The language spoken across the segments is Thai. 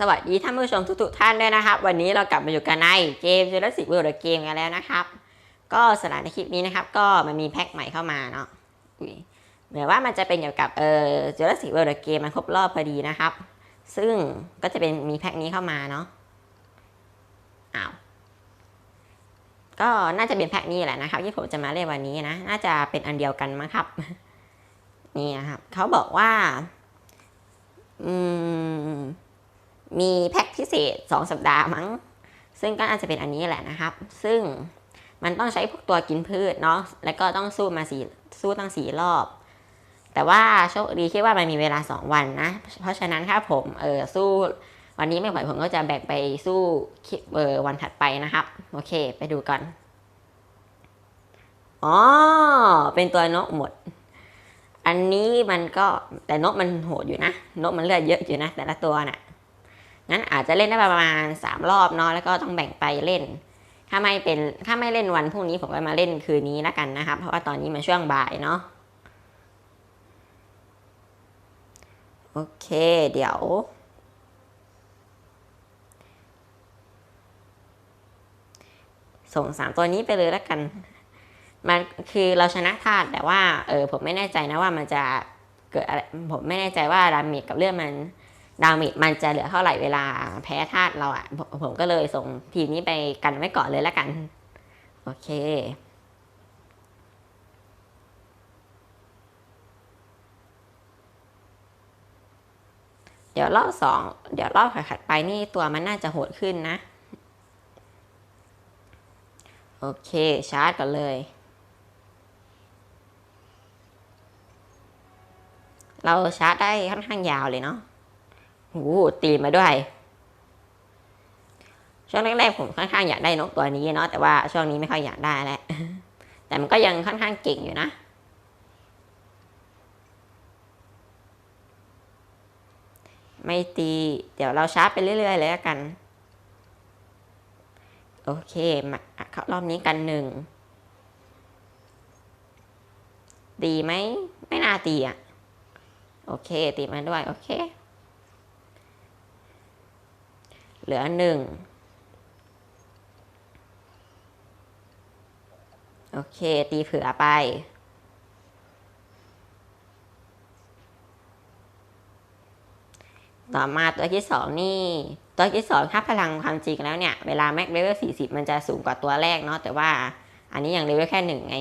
สวัสดีท่านผู้ชมทุกๆท่านด้วยนะครับ วันนี้เรากลับมาอยู่กันในเกม Jurassic World The Game กันแล้วนะครับ ก็สำหรับในคลิปนี้นะครับ ก็มันมีแพ็คใหม่เข้ามาเนาะเหมือนว่ามันจะเป็นเกี่ยวกับเอ่อ Jurassic World The Game มันครบรอบพอดีนะครับ ซึ่งก็จะเป็นมีแพ็คนี้เข้ามาเนาะอ้าวก็น่าจะเป็นแพ็คนี้แหละนะครับ ที่ผมจะมาเล่นวันนี้นะ น่าจะเป็นอันเดียวกันมั้งครับ นี่นะครับเขาบอกว่า อืม มีแพ็คพิเศษ 2 สัปดาห์มั้ง ซึ่งก็อาจจะเป็นอันนี้แหละนะครับ ซึ่งมันต้องใช้พวกตัวกินพืชเนาะ แล้วก็ต้องสู้มาสี่สู้ตั้งสี่รอบ แต่ว่าโชคดีคิดว่ามันมีเวลา 2 วันนะ เพราะฉะนั้นถ้าผมเออสู้วันนี้ไม่ไหวผมก็จะแบ่งไปสู้เออวันถัดไปนะครับ โอเค ไปดูกัน อ๋อ เป็นตัวนกหมด อันนี้มันก็แต่นกมันโหดอยู่นะ นกมันเลือดเยอะอยู่นะ แต่ละตัวน่ะ งั้นอาจจะเล่นได้ประมาณ 3 รอบเนาะแล้วก็ต้องแบ่งไปเล่น ถ้าไม่เป็นถ้าไม่เล่นวันพรุ่งนี้ผมก็มาเล่นคืนนี้แล้วกันนะครับ เพราะว่าตอนนี้มันช่วงบ่ายเนาะโอเคเดี๋ยวส่งสามตัวนี้ไปเลยแล้วกัน มันคือเราชนะธาตุแต่ว่าเออผมไม่แน่ใจนะว่ามันจะเกิดอะไรผมไม่แน่ใจว่าดาเมจกับเลือดมัน ดาเมจมันจะเหลือเท่าไหร่เวลาแพ้ธาตุเราอะ่ะผมผมก็เลยส่งทีมนี้ไปกันไว้ก่อนเลยแล้วกัน โอเคเดี๋ยวรอบสองเดี๋ยวรอบถัดไปนี่ตัวมันน่าจะโหดขึ้นนะ โอเค ชาร์จก่อนเลย เราชาร์จได้ค่อนข้างยาวเลยเนาะ โอ้ตีมาด้วย ช่วงแรกๆผมค่อนข้างอยากได้นกตัวนี้เนาะแต่ว่าช่วงนี้ไม่ค่อยอยากได้แล้วแต่มันก็ยังค่อนข้างเก่งอยู่นะไม่ตี เดี๋ยวเราชาร์จไปเรื่อยๆเลยกัน โอเค มาเข้ารอบนี้กันหนึ่ง ตีไหม ไม่น่าตีอะ โอเค ตีมาด้วย โอเค เหลือหนึ่งโอเค ตีเผื่อไป ต่อมาตัวที่สองนี่ ตัวที่สองถ้าพลังความจริงแล้วเนี่ย เวลาแม็กเลเวลสี่สิบมันจะสูงกว่าตัวแรกเนาะแต่ว่าอันนี้ยังเลเวลแค่หนึ่งไง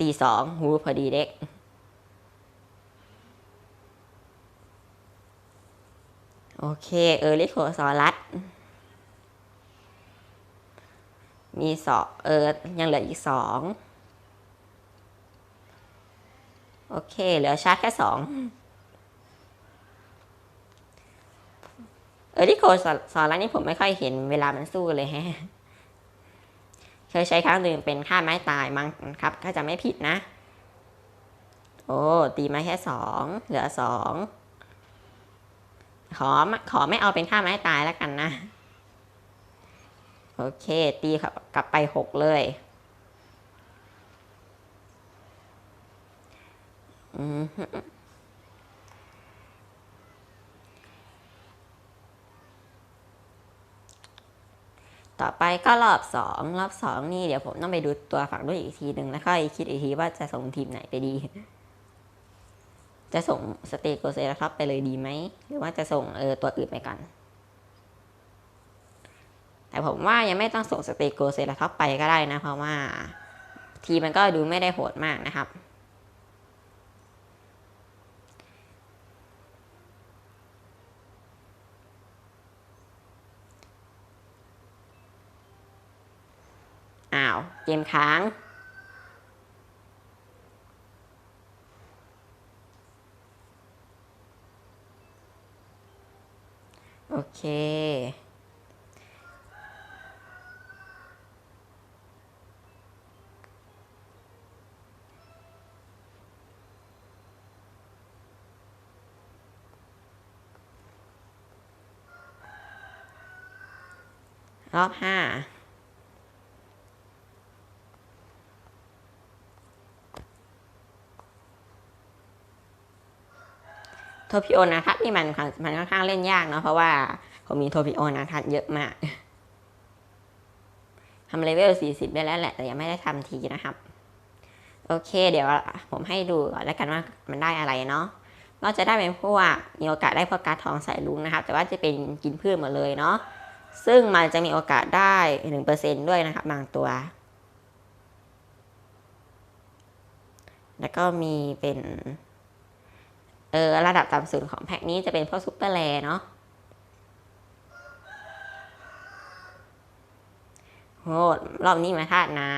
ตีสองหูพอดีเด็ก โอเคเออริโคซอรัสมีสองเออยังเหลืออีกสองโอเค เหลือชาร์จแค่สองเออริโคซอรัสนี่ผมไม่ค่อยเห็นเวลามันสู้เลยฮะ เคยใช้ครั้งหนึ่งเป็นค่าไม้ตายมั้งครับถ้าจะไม่ผิดนะ โอ้ ตีมาแค่สอง เหลือสอง ขอขอไม่เอาเป็นค่าไม้ตายแล้วกันนะ โอเค ตีกลับไปหกเลยต่อไปก็รอบสองรอบสองนี่เดี๋ยวผมต้องไปดูตัวฝั่งด้วยอีกทีหนึ่งแล้วค่อยคิดอีกทีว่าจะส่งทีมไหนไปดี จะส่งสเตโกเซราท็อปไปเลยดีไหม หรือว่าจะส่งเออตัวอื่นไปก่อนแต่ผมว่ายังไม่ต้องส่งสเตโกเซราท็อปไปก็ได้นะ เพราะว่าทีมันก็ดูไม่ได้โหดมากนะครับ อ้าว เกมค้าง อเค รอบห้า โทพิโอนาทัศนี่มันมันค่อนข้างเล่นยากเนาะเพราะว่าผมมีโทพิโอนาทัศเยอะมากทำเลเวล 40 ได้แล้วแหละ แต่ยังไม่ได้ทำทีนะครับ โอเค เดี๋ยวผมให้ดูก่อนแล้วกันว่ามันได้อะไรเนาะก็จะได้เป็นพวกมีโอกาสได้พวกการทองใสายลุงนะครับ แต่ว่าจะเป็นกินพืชหมดเลยเนาะซึ่งมันจะมีโอกาสได้หนึ่งเปอร์เซ็นด้วยนะครับ บางตัว แล้วก็มีเป็น เออระดับต่ำสุดของแพ็กนี้จะเป็นพวกซุปเปอร์แลเนาะโหรอบนี้มาธาตุน้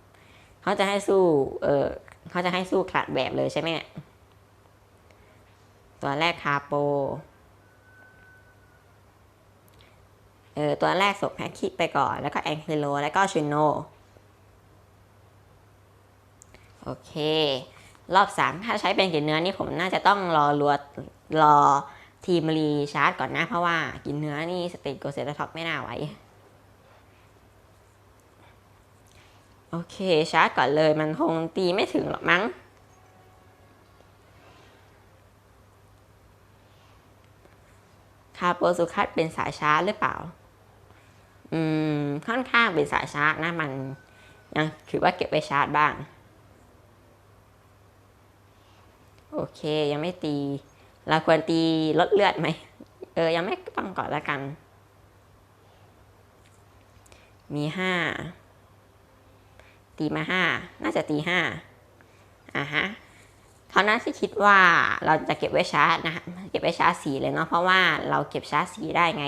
ำเขาจะให้สู้ เออเขาจะให้สู้ขลัดแบบเลยใช่ไหมเนี่ยตัวแรกคาโป เออตัวแรกส่งแพ็กคิไปก่อน แล้วก็แองคิโลแล้วก็ชินโน โอเค รอบสามถ้าใช้เป็นกินเนื้อนี่ผมน่าจะต้องรอรัวรอทีมรีชาร์จก่อนนะเพราะว่ากินเนื้อนี่สเตตโกเซตท็อปไม่น่าไหวโอเคชาร์จก่อนเลยมันคงตีไม่ถึงหรอกมั้ง คาโปสุคัตเป็นสายชาร์จหรือเปล่า อืม ค่อนข้างเป็นสายชาร์จนะมันยังถือว่าเก็บไปชาร์จบ้าง โอเค ยังไม่ตี เราควรตีลดเลือดไหม เออ ยังไม่ต้องก่อนละกัน มีห้า ตีมาห้า น่าจะตีห้าอะฮะเขาน่าจะคิดว่าเราจะเก็บไว้ชาร์จนะะเก็บไว้ชาร์จสีเลยเนาะ เพราะว่าเราเก็บชาร์จสีได้ไง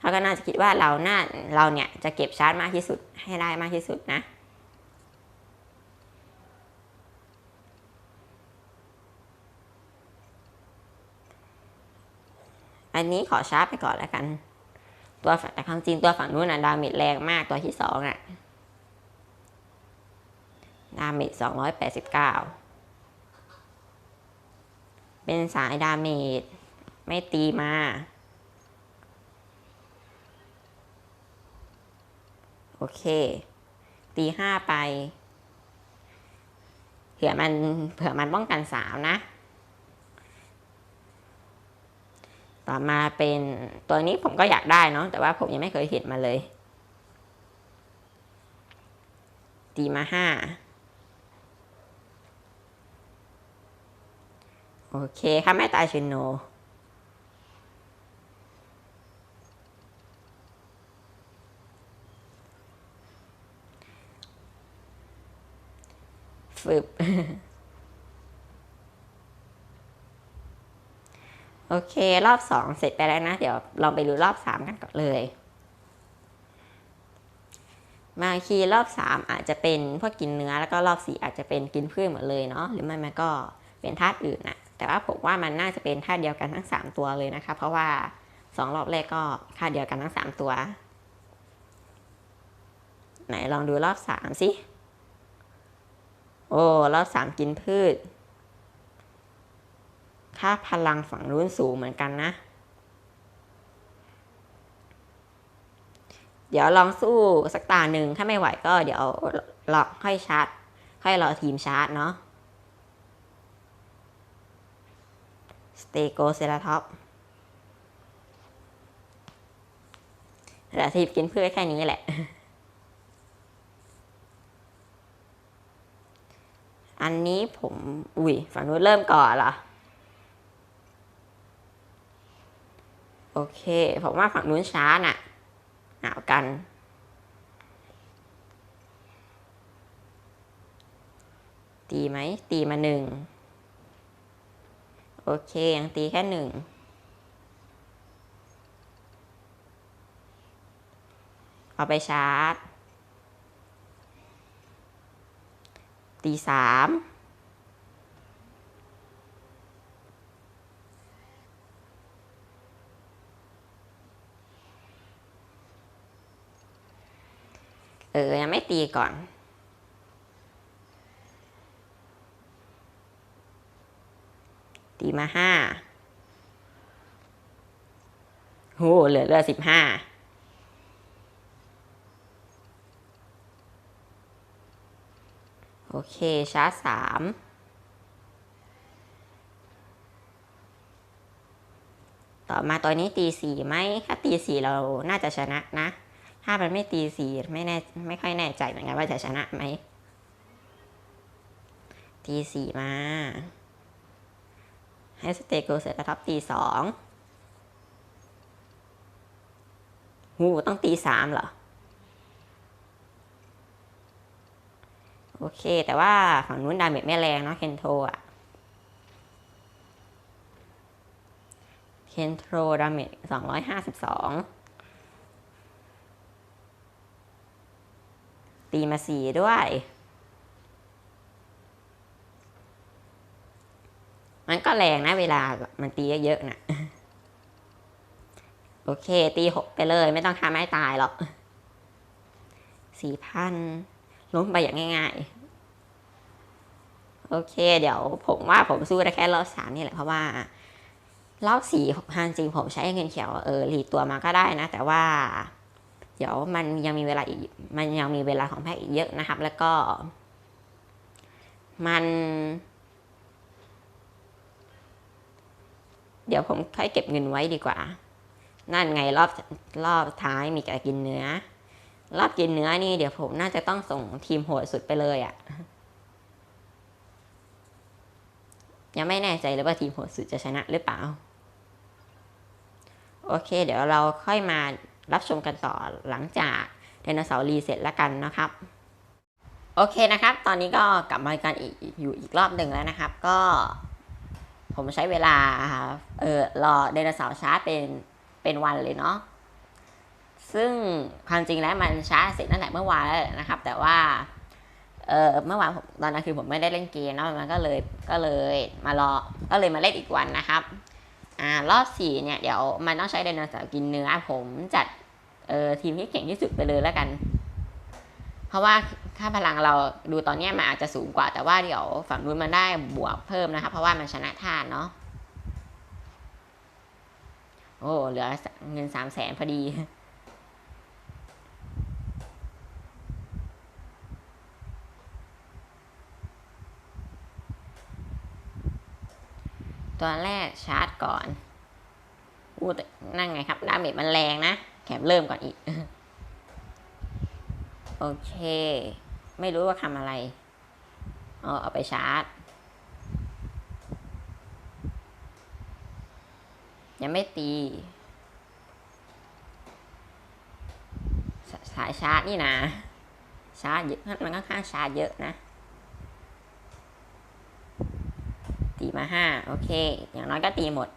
เขาก็น่าจะคิดว่าเราน่าเราเนี่ยจะเก็บชาร์จมากที่สุดให้ได้มากที่สุดนะ อันนี้ขอชาร์จไปก่อนแล้วกัน ตัวแต่ความจริงตัวฝั่งนู้นนะดาเมจแรงมากตัวที่สองอะดาเมจสองร้อยแปดสิบเก้าเป็นสายดาเมจไม่ตีมา โอเค ตีห้าไปเผื่อมันเผื่อมันป้องกันสาวนะ ต่อมาเป็นตัวนี้ผมก็อยากได้เนาะแต่ว่าผมยังไม่เคยเห็นมาเลยตีมาห้าโอเคค่ะแม่ตาชินโนฝึบ โอเค รอบสองเสร็จไปแล้วนะ เดี๋ยวลองไปดูรอบสามกันก่อนเลยบางทีรอบสามอาจจะเป็นพวกกินเนื้อแล้วก็รอบสี่อาจจะเป็นกินพืชหมดเลยเนาะหรือไม่มันก็เป็นธาตุอื่นนะแต่ว่าผมว่ามันน่าจะเป็นธาตุเดียวกันทั้งสามตัวเลยนะคะ เพราะว่าสองรอบแรกก็ธาตุเดียวกันทั้งสามตัว ไหนลองดูรอบสามสิ โอ้ รอบสามกินพืช ค่าพลังฝั่งนู้นสูงเหมือนกันนะ เดี๋ยวลองสู้สักตาหนึ่งถ้าไม่ไหวก็เดี๋ยวรอค่อยชาร์จค่อยรอทีมชาร์จเนาะสเตโกเซราท็อปแต่ทีมกินเพื่อแค่นี้แหละ อันนี้ผม อุ้ยฝั่งนู้นเริ่มก่อนเหรอ โอเค ผมว่าฝั่งนู้นช้าน่ะหนาวกัน ตีไหม ตีมาหนึ่ง โอเค ยังตีแค่หนึ่ง เอาไปชาร์จ ตีสามเออยังไม่ตีก่อนตีมาห้าโหเหลือเหลือสิบห้า โอเค ชาร์จสามต่อมาตัวนี้ตีสี่ไหม ถ้าตีสี่เราน่าจะชนะนะ ถ้ามันไม่ตีสี่ไม่แน่ไม่ค่อยแน่ใจเหมือนกันว่าจะชนะไหมตีสี่มาให้สเตโกเสร็จแล้วทับตีสองหูต้องตีสามเหรอ โอเค แต่ว่าฝั่งนู้นดาเมจไม่แรงเนาะเคนโทอะเคนโทรดาเมจสองร้อยห้าสิบสอง ตีมาสี่ด้วย มันก็แรงนะเวลามันตีเยอะๆนะโอเค ตีหกไปเลย ไม่ต้องทำให้ตายหรอกสี่พันล้มไปอย่างง่าย ๆ โอเค เดี๋ยวผมว่าผมสู้ได้แค่รอบสามนี่แหละเพราะว่ารอบสี่ฮันจริงผมใช้เงินเขียวเออหลีดตัวมาก็ได้นะ แต่ว่า เดี๋ยวมันยังมีเวลาอีกมันยังมีเวลาของแพ็กอีกเยอะนะครับ แล้วก็ มัน เดี๋ยวผมค่อยเก็บเงินไว้ดีกว่า นั่นไงรอบรอบท้ายมีการกินเนื้อ รอบกินเนื้อนี่เดี๋ยวผมน่าจะต้องส่งทีมโหดสุดไปเลยอะ่ะยังไม่แน่ใจเลยว่าทีมโหดสุดจะชนะหรือเปล่า โอเค เดี๋ยวเราค่อยมา รับชมกันต่อหลังจากไดโนเสาร์รีเสร็จแล้วกันนะครับ โอเคนะครับ ตอนนี้ก็กลับมากันอีกอยู่อีกรอบหนึ่งแล้วนะครับ ก็ผมใช้เวลาเออรอไดโนเสาร์ชาร์เป็นเป็นวันเลยเนาะซึ่งความจริงแล้วมันชาร์เสร็จนั่นแหละเมื่อวานแล้วนะครับ แต่ว่าเออเมื่อวานตอนนั้นคือผมไม่ได้เล่นเกมเนาะมันก็เลยก็เลยมารอก็เลยมาเล่นอีกวันนะครับ อ่ารอบสี่เนี่ยเดี๋ยวมันต้องใช้ไดโนเสาร์กินเนื้อผมจัดเออทีมที่เก่งที่สุดไปเลยแล้วกัน เพราะว่าค่าพลังเราดูตอนนี้มันอาจจะสูงกว่า แต่ว่าเดี๋ยวฝั่งนู้นมันได้บวกเพิ่มนะครับเพราะว่ามันชนะท่านเนาะโอ้เหลือเงินสามแสนพอดี ตัวแรกชาร์จก่อนอู้นั่งไงครับดาเมจมันแรงนะแถมเริ่มก่อนอีก โอเค ไม่รู้ว่าทำอะไร เอาเอาไปชาร์จ ยังไม่ตีสสายชาร์จนี่นะ ชาร์จเยอะมันก็ค่อนข้างชาร์จเยอะนะ มาห้าโอเค อย่างน้อยก็ตีหมด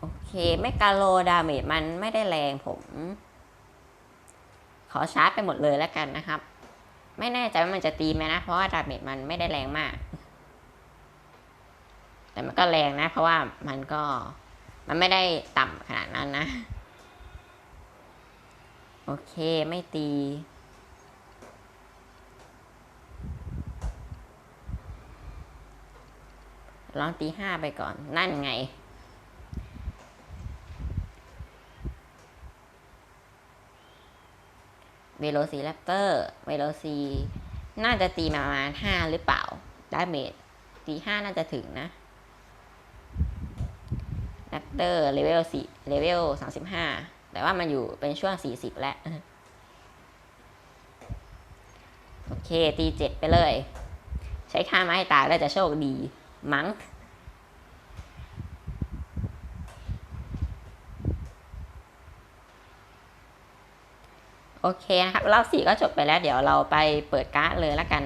โอเคเมกาโลดาเมจมันไม่ได้แรงผม ขอชาร์จไปหมดเลยแล้วกันนะครับ ไม่แน่ใจว่ามันจะตีไหมนะ เพราะว่าดาเมจมันไม่ได้แรงมาก แต่มันก็แรงนะ เพราะว่ามันก็ มันไม่ได้ต่ำขนาดนั้นนะ โอเคไม่ตี ลองตีห้าไปก่อน นั่นไงเวโรซีแรปเตอร์เวโรซีน่าจะตีมาประมาณห้าหรือเปล่าดาเมจตีห้าน่าจะถึงนะ แรปเตอร์เลเวลสี่เลเวลสามสิบห้าแต่ว่ามันอยู่เป็นช่วงสี่สิบแล้วโอเค ตีเจ็ดไปเลย ใช้ค่าไม้ตายแล้วจะโชคดี มั้งโอเคนะครับรอบสี่ก็จบไปแล้ว เดี๋ยวเราไปเปิดการ์ดเลยแล้วกัน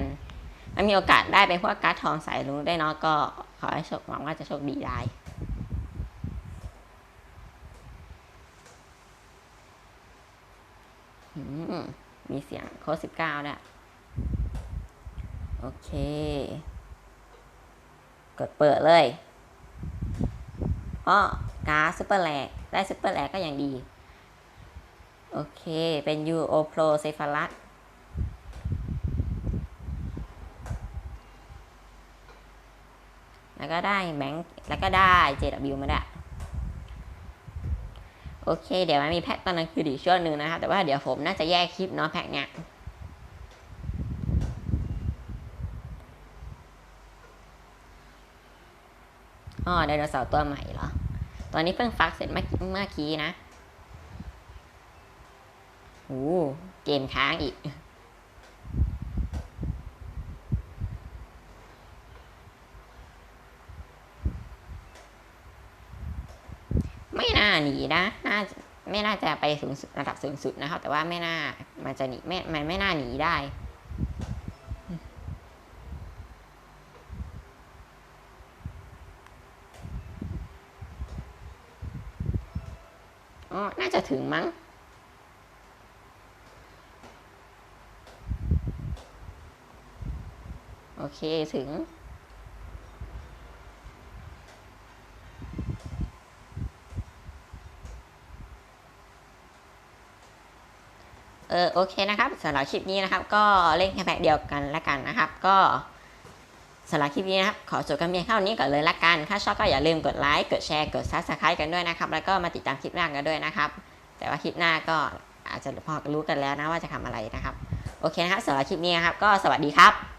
มันมีโอกาสได้เป็นพวกการ์ดทองสายรุ้งได้เนาะก็ขอให้โชคหวังว่าจะโชคดีได้ มีเสียงโค้ดสิบเก้าด้วยโอเค กดเปิดเลยอ้อการ์ดซูเปอร์แลกได้ซูเปอร์แลกก็อยังดี โอเค เป็น UO Pro c e p h a l u s แล้วก็ได้แบงค์แล้วก็ได้ JW มาได้วย เค เดี๋ยวมันมีแพ็คตอนนั้นคืออีกช่วงหนึ่งนะครับ แต่ว่าเดี๋ยวผมน่าจะแยกคลิปเนาะแพ็คเนี้ยอ๋อไดโนเสาร์ตัวใหม่เหรอ ตอนนี้เพิ่งฟักเสร็จเมื่อเมื่อกี้นะโอ้เกมค้างอีก ไม่น่าหนีนะน่าไม่น่าจะไปสูงระดับสูงสุดนะครับ แต่ว่าไม่น่ามันจะหนีไม่มันไม่น่าหนีได้อ๋อน่าจะถึงมั้งโอเค ถึง เออโอเคนะครับสำหรับคลิปนี้นะครับ ก็เล่นแค่แพ็คเดียวกันละกันนะครับ ก็สำหรับคลิปนี้นะครับ ขอจบกันเพียงเท่านี้ก่อนเลยละกัน ถ้าชอบก็อย่าลืมกดไลค์กดแชร์กดซับสไครต์กันด้วยนะครับ แล้วก็มาติดตามคลิปหน้ากันด้วยนะครับ แต่ว่าคลิปหน้าก็อาจจะพอรู้กันแล้วนะว่าจะทำอะไรนะครับ โอเคนะครับสำหรับคลิปนี้นะครับ ก็สวัสดีครับ